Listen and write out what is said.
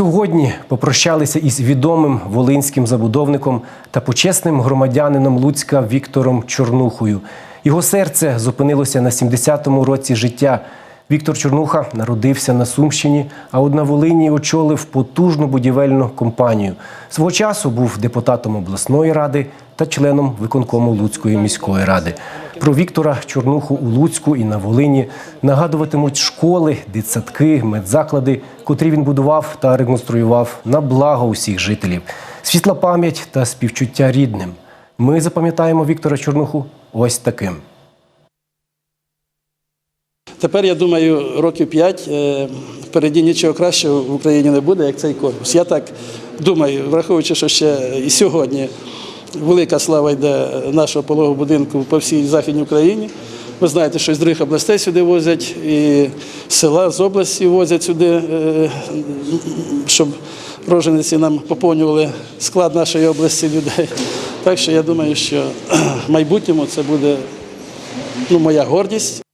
Сьогодні попрощалися із відомим волинським забудовником та почесним громадянином Луцька Віктором Чорнухою. Його серце зупинилося на 70-му році життя. Віктор Чорнуха народився на Сумщині, а от на Волині очолив потужну будівельну компанію. Свого часу був депутатом обласної ради та членом виконкому Луцької міської ради. Про Віктора Чорнуху у Луцьку і на Волині нагадуватимуть школи, дитсадки, медзаклади, котрі він будував та реконструював на благо усіх жителів. Світла пам'ять та співчуття рідним. Ми запам'ятаємо Віктора Чорнуху ось таким. Тепер я думаю, років п'ять е, впереді нічого кращого в Україні не буде, як цей корпус. Я так думаю, враховуючи, що ще і сьогодні велика слава йде нашого пологового будинку по всій Західній Україні. Ви знаєте, що з других областей сюди возять, і села з області возять сюди, е, щоб рожениці нам поповнювали склад нашої області людей. Так що я думаю, що в майбутньому це буде ну, моя гордість.